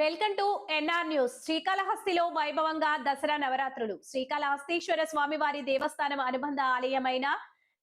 Welcome to NR news. శ్రీకాళహస్తిలో వైభవంగా దసరా నవరాత్రులు. శ్రీకాళహస్తీశ్వర స్వామివారి దేవస్థానం అనుబంధ ఆలయమైన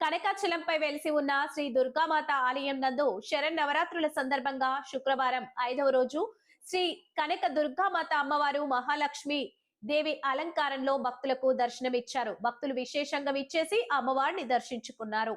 కనకాచలంపై వెలిసి ఉన్న శ్రీ దుర్గామాత ఆలయం నందు శరణ్ నవరాత్రుల సందర్భంగా శుక్రవారం ఐదవ రోజు శ్రీ కనక దుర్గామాత అమ్మవారు మహాలక్ష్మి దేవి అలంకారంలో భక్తులకు దర్శనమిచ్చారు. భక్తులు విశేషంగా విచ్చేసి అమ్మవారిని దర్శించుకున్నారు.